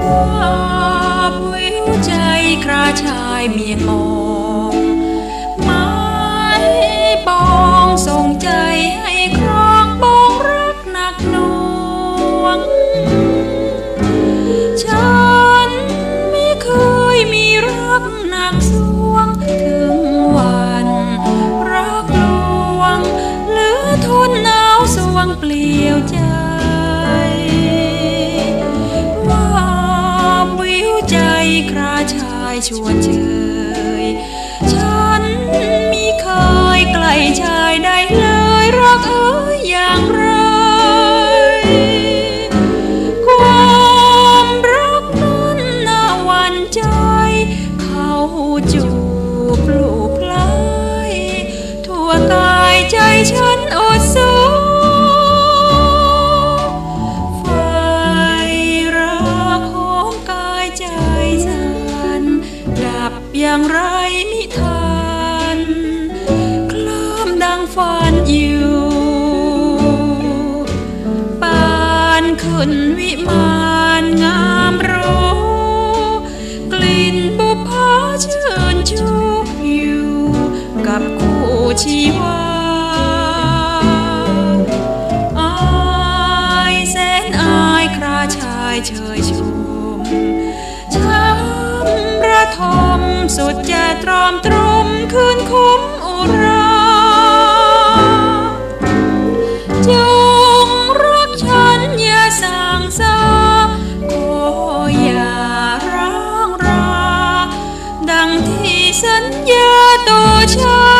ภาพวิวใจคราชายเมียนมอง ฉันไม่เคยมีรักหนักสวงถึงวันรักลวง หรือทนหนาวสวงเปลี่ยวใจว่าวิวใจกระชายชวนเชย ฉันอดสู้ไฟรักของกายใจสั่นดับอย่างไรมิทันเคลิ้มดังฝันอยู่ปานขึ้นวิมานงามรู้กลิ่นบุพาเชิญชูอยู่กับคู่ชีวาาชายเชยชมช้ำระทมสุดจะตรอมตรมคืนคุ้มอุราจงรักฉันอย่าสั่งซาขออย่าร้างรา ดังที่สัญญาตัวฉัน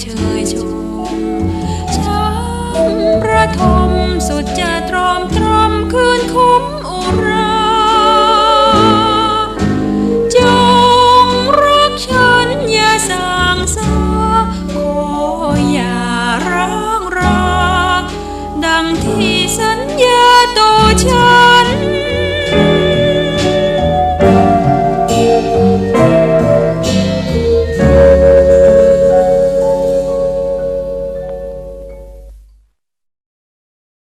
เชยชมช้ำระทมสุดจะตรอมตรอมคืนคุ้มอุราจงรักฉันอย่าสั่งซาขออย่าร้างราดังที่สัญญาตัวฉัน